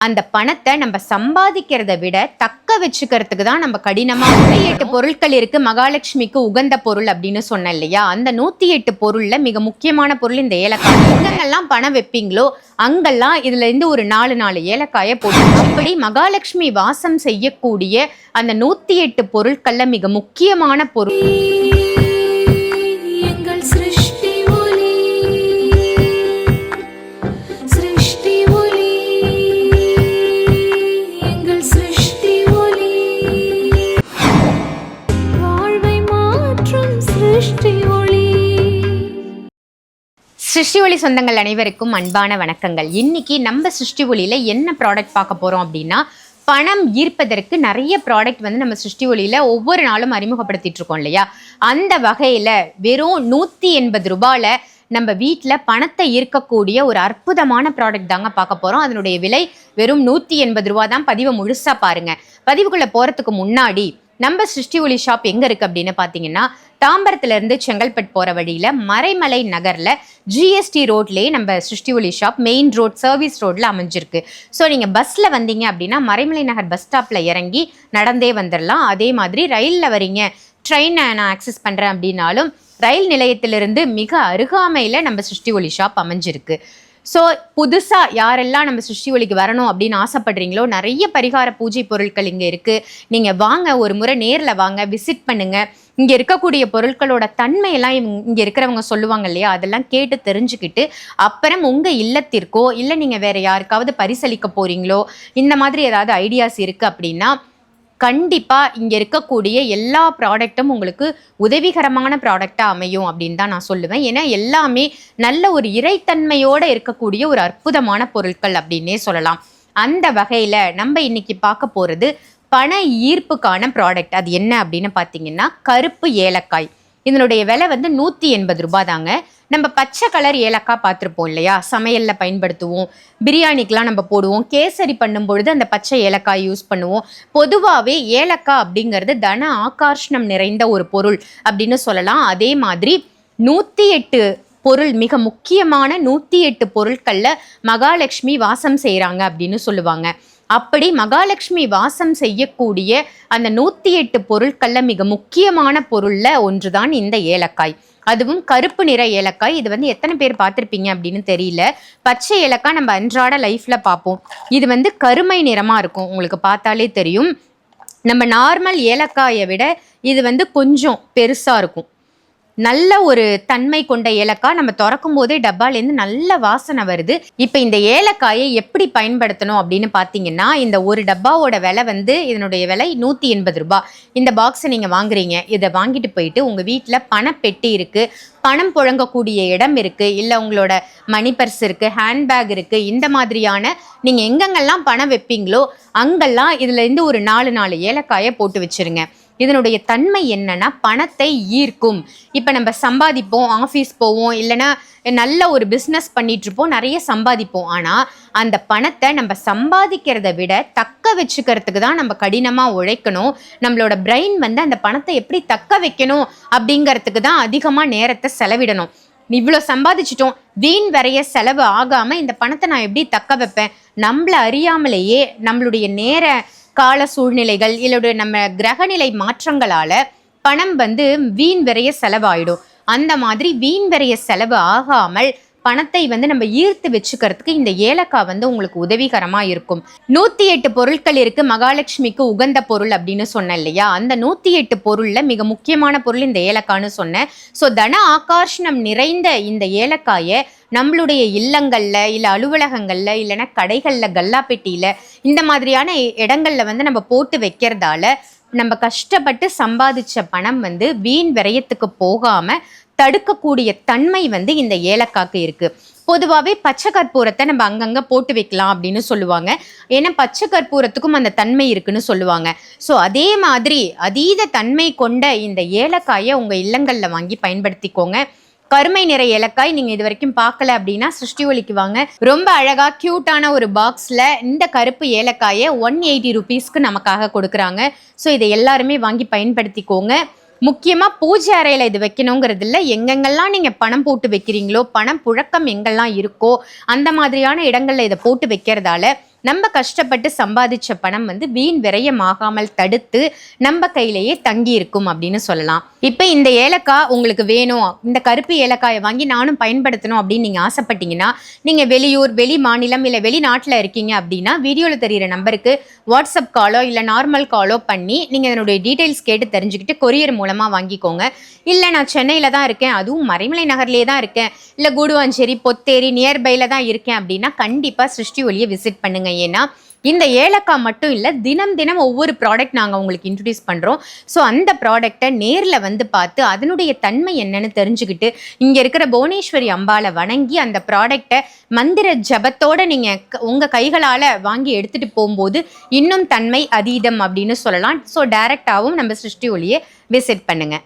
அந்த பணத்தை நம்ம சம்பாதிக்கிறத விட தக்க வச்சுக்கிறதுக்கு தான் நம்ம கடினமா நூத்தி எட்டு பொருட்கள் இருக்கு. மகாலட்சுமிக்கு உகந்த பொருள் அப்படின்னு சொன்னேன் இல்லையா? அந்த நூத்தி எட்டு பொருள்ல மிக முக்கியமான பொருள் இந்த ஏலக்காய். எங்கெங்கெல்லாம் பணம் வைப்பீங்களோ அங்கெல்லாம் இதுல இருந்து ஒரு நாலு நாலு ஏலக்காயை போட்டு அப்படி மகாலட்சுமி வாசம் செய்யக்கூடிய அந்த நூத்தி எட்டு பொருட்கள்ல மிக முக்கியமான பொருள். சிருஷ்டி ஒளி சொந்தங்கள் அனைவருக்கும் அன்பான வணக்கங்கள். இன்னைக்கு நம்ம சிருஷ்டி ஒளியில என்ன ப்ராடக்ட் பார்க்க போறோம் அப்படின்னா பணம் ஈர்ப்பதற்கு நிறைய ப்ராடக்ட் வந்து நம்ம சிருஷ்டி ஒளியில ஒவ்வொரு நாளும் அறிமுகப்படுத்திட்டு இருக்கோம் இல்லையா? அந்த வகையில வெறும் நூத்தி எண்பது ரூபாயில நம்ம வீட்டில் பணத்தை ஈர்க்கக்கூடிய ஒரு அற்புதமான ப்ராடக்ட் தாங்க பார்க்க போகிறோம் அதனுடைய விலை வெறும் நூற்றி எண்பது ரூபா தான். பதிவை முழுசாக பாருங்கள் பதிவுக்குள்ளே போகிறதுக்கு முன்னாடி நம்ம சிருஷ்டி ஒளி ஷாப் எங்கே இருக்குது அப்படின்னு பார்த்தீங்கன்னா தாம்பரத்துலேருந்து செங்கல்பட்டு போகிற வழியில் மறைமலை நகரில் ஜிஎஸ்டி ரோட்லேயே நம்ம சிருஷ்டி ஒலி ஷாப் மெயின் ரோட் சர்வீஸ் ரோட்டில் அமைஞ்சிருக்கு. ஸோ நீங்கள் பஸ்ஸில் வந்தீங்க அப்படின்னா மறைமலை நகர் பஸ் ஸ்டாப்பில் இறங்கி நடந்தே வந்துடலாம் அதே மாதிரி ரயிலில் வரீங்க ட்ரெயினை நான் ஆக்சஸ் பண்ணுறேன் அப்படின்னாலும் ரயில் நிலையத்திலிருந்து மிக அருகாமையில் நம்ம சிருஷ்டி ஒலி ஷாப் அமைஞ்சிருக்கு. ஸோ புதுசாக யாரெல்லாம் நம்ம சிருஷ்டி ஒளிக்கு வரணும் அப்படின்னு ஆசைப்படுறீங்களோ நிறைய பரிகார பூஜை பொருட்கள் இங்கே இருக்குது நீங்கள் வாங்க ஒரு முறை நேரில் வாங்க விசிட் பண்ணுங்கள் இங்கே இருக்கக்கூடிய பொருட்களோட தன்மையெல்லாம் இங்கே இருக்கிறவங்க சொல்லுவாங்க இல்லையா? அதெல்லாம் கேட்டு தெரிஞ்சுக்கிட்டு அப்புறம் உங்கள் இல்லத்திற்கோ இல்லை நீங்கள் வேறு யாருக்காவது பரிசளிக்க போகிறீங்களோ இந்த மாதிரி ஏதாவது ஐடியாஸ் இருக்குது அப்படின்னா கண்டிப்பாக இங்கே இருக்கக்கூடிய எல்லா ப்ராடக்ட்டும் உங்களுக்கு உதவிகரமான ப்ராடக்டாக அமையும் அப்படின்னு தான் நான் சொல்லுவேன். ஏன்னா எல்லாமே நல்ல ஒரு இறைத்தன்மையோடு இருக்கக்கூடிய ஒரு அற்புதமான பொருட்கள் அப்படின்னே சொல்லலாம். அந்த வகையில் நம்ம இன்னைக்கு பார்க்க போகிறது பண ஈர்ப்புக்கான ப்ராடக்ட் அது என்ன அப்படின்னு பார்த்தீங்கன்னா கருப்பு ஏலக்காய். இதனுடைய விலை வந்து நூற்றி எண்பது ரூபாய் தாங்க நம்ம பச்சை கலர் ஏலக்காய் பார்த்துருப்போம் இல்லையா? சமையலில் பயன்படுத்துவோம். பிரியாணிக்கெலாம் நம்ம போடுவோம். கேசரி பண்ணும் பொழுது அந்த பச்சை ஏலக்காய் யூஸ் பண்ணுவோம். பொதுவாகவே ஏலக்காய் அப்படிங்கிறது தன ஆகர்ஷணம் நிறைந்த ஒரு பொருள் அப்படின்னு சொல்லலாம். அதே மாதிரி நூற்றி எட்டு பொருள் மிக முக்கியமான நூற்றி எட்டு பொருட்களில் மகாலட்சுமி வாசம் செய்கிறாங்க அப்படின்னு சொல்லுவாங்க. அப்படி மகாலட்சுமி வாசம் செய்யக்கூடிய அந்த நூற்றி எட்டு பொருட்களில் மிக முக்கியமான பொருளில் ஒன்று தான் இந்த ஏலக்காய். அதுவும் கருப்பு நிற ஏலக்காய். இது வந்து எத்தனை பேர் பார்த்துருப்பீங்க அப்படின்னு தெரியல. பச்சை ஏலக்காய் நம்ம அன்றாட லைஃப்பில் பார்ப்போம். இது வந்து கருமை நிறமாக இருக்கும். உங்களுக்கு பார்த்தாலே தெரியும். நம்ம நார்மல் ஏலக்காயை விட இது வந்து கொஞ்சம் பெருசாக இருக்கும். நல்ல ஒரு தன்மை கொண்ட ஏலக்காய். நம்ம திறக்கும் போதே டப்பாலேருந்து நல்ல வாசனை வருது. இப்போ இந்த ஏலக்காயை எப்படி பயன்படுத்தணும் அப்படின்னு பார்த்தீங்கன்னா இந்த ஒரு டப்பாவோட விலை வந்து இதனுடைய விலை நூற்றி எண்பது ரூபாய் இந்த பாக்ஸை நீங்கள் வாங்குறீங்க. இதை வாங்கிட்டு போயிட்டு உங்கள் வீட்டில் பணப்பெட்டி இருக்குது பணம் புழங்கக்கூடிய இடம் இருக்குது இல்லை உங்களோட மணி பர்ஸ் இருக்குது ஹேண்ட்பேக் இருக்குது இந்த மாதிரியான நீங்கள் எங்கெங்கெல்லாம் பணம் வைப்பீங்களோ அங்கெல்லாம் இதுலேருந்து ஒரு நாலு நாலு ஏலக்காயை போட்டு வச்சிருங்க. இதனுடைய தன்மை என்னன்னா பணத்தை ஈர்க்கும். இப்போ நம்ம சம்பாதிப்போம் ஆஃபீஸ் போவோம் இல்லைன்னா நல்ல ஒரு பிஸ்னஸ் பண்ணிகிட்ருப்போம் நிறைய சம்பாதிப்போம். ஆனால் அந்த பணத்தை நம்ம சம்பாதிக்கிறத விட தக்க வச்சுக்கிறதுக்கு தான் நம்ம கடினமாக உழைக்கணும். நம்மளோட பிரெயின் வந்து அந்த பணத்தை எப்படி தக்க வைக்கணும் அப்படிங்கிறதுக்கு தான் அதிகமாக நேரத்தை செலவிடணும். இவ்வளோ சம்பாதிச்சிட்டோம் வீண் வரைய செலவு ஆகாமல் இந்த பணத்தை நான் எப்படி தக்க வைப்பேன்? நம்மள அறியாமலேயே நம்மளுடைய நேர கால சூழ்நிலைகள் இல்லோட நம்ம கிரகநிலை மாற்றங்களால பணம் வந்து வீண் விரைய செலவாயிடும். அந்த மாதிரி வீண் விரைய செலவு ஆகாமல் பணத்தை வந்து நம்ம ஈர்த்து வச்சுக்கிறதுக்கு இந்த ஏலக்காய் வந்து உங்களுக்கு உதவிகரமா இருக்கும். நூத்தி எட்டு பொருட்கள் இருக்கு. மகாலட்சுமிக்கு உகந்த பொருள் அப்படின்னு சொன்னேன் இல்லையா? அந்த நூத்தி எட்டு பொருள்ல மிக முக்கியமான பொருள் இந்த ஏலக்காய்ன்னு சொன்னேன். ஸோ தன ஆகர்ஷணம் நிறைந்த இந்த ஏலக்காயை நம்மளுடைய இல்லங்கள்ல இல்லை அலுவலகங்கள்ல இல்லைன்னா கடைகளில் கல்லாப்பெட்டியில இந்த மாதிரியான இடங்கள்ல வந்து நம்ம போட்டு வைக்கிறதால நம்ம கஷ்டப்பட்டு சம்பாதிச்ச பணம் வந்து வீண் விரயத்துக்கு போகாமல் தடுக்கக்கூடிய தன்மை வந்து இந்த ஏலக்காக்கு இருக்குது பொதுவாகவே பச்சை கற்பூரத்தை நம்ம அங்கங்கே போட்டு வைக்கலாம் அப்படின்னு சொல்லுவாங்க. ஏன்னா பச்சை கற்பூரத்துக்கும் அந்த தன்மை இருக்குன்னு சொல்லுவாங்க. ஸோ அதே மாதிரி அதீத தன்மை கொண்ட இந்த ஏலக்காயை உங்கள் இல்லங்களில் வாங்கி பயன்படுத்திக்கோங்க. கருமை நிற ஏலக்காய் நீங்கள் இது வரைக்கும் பார்க்கல அப்படின்னா சிருஷ்டி ஒலிக்கு வாங்க. ரொம்ப அழகாக க்யூட்டான ஒரு பாக்ஸில் இந்த கருப்பு ஏலக்காயை ஒன் எயிட்டி ருபீஸ்க்கு நமக்காக கொடுக்குறாங்க. ஸோ இதை எல்லாருமே வாங்கி பயன்படுத்திக்கோங்க. முக்கியமாக பூஜை அறையில் இது வைக்கணுங்கிறதில்ல எங்கெங்கெல்லாம் நீங்கள் பணம் போட்டு வைக்கிறீங்களோ பணம் புழக்கம் எங்கெல்லாம் இருக்கோ அந்த மாதிரியான இடங்களில் இதை போட்டு வைக்கிறதால நம்ம கஷ்டப்பட்டு சம்பாதிச்ச பணம் வந்து வீண் விரயமாகாமல் தடுத்து நம்ம கையிலேயே தங்கி இருக்கும் அப்படின்னு சொல்லலாம். இப்போ இந்த ஏலக்காய் உங்களுக்கு வேணும். இந்த கருப்பு ஏலக்காயை வாங்கி நானும் பயன்படுத்தணும் அப்படின்னு நீங்கள் ஆசைப்பட்டீங்கன்னா நீங்கள் வெளியூர் வெளி மாநிலம் இல்லை வெளிநாட்டில் இருக்கீங்க அப்படின்னா வீடியோவில் தெரியிற நம்பருக்கு வாட்ஸ்அப் காலோ இல்லை நார்மல் காலோ பண்ணி நீங்கள் என்னுடைய டீட்டெயில்ஸ் கேட்டு தெரிஞ்சுக்கிட்டு கொரியர் மூலமாக வாங்கிக்கோங்க. இல்லை நான் சென்னையில் தான் இருக்கேன். அதுவும் மறைமலை நகர்லேயே தான் இருக்கேன். இல்லை கூடுவாஞ்சேரி பொத்தேரி நியர்பையில் தான் இருக்கேன் அப்படின்னா கண்டிப்பாக சிருஷ்டி ஒளியை விசிட் பண்ணுங்க ஏன்னா இந்த ஏலக்காய் மட்டும் இல்லை தினம் தினம் ஒவ்வொரு ப்ராடக்ட் நாங்கள் உங்களுக்கு இன்ட்ரடியூஸ் பண்ணுறோம் ஸோ அந்த ப்ராடக்டை நேரில் வந்து பார்த்து அதனுடைய தன்மை என்னன்னு தெரிஞ்சுக்கிட்டு இங்கே இருக்கிற புவனேஸ்வரி அம்பாவை வணங்கி அந்த ப்ராடக்டை மந்திர ஜபத்தோடு நீங்கள் உங்கள் கைகளால் வாங்கி எடுத்துகிட்டு போகும்போது இன்னும் தன்மை அதீதம் அப்படின்னு சொல்லலாம். ஸோ டைரெக்டாகவும் நம்ம சிருஷ்டி ஒளியை விசிட் பண்ணுங்கள்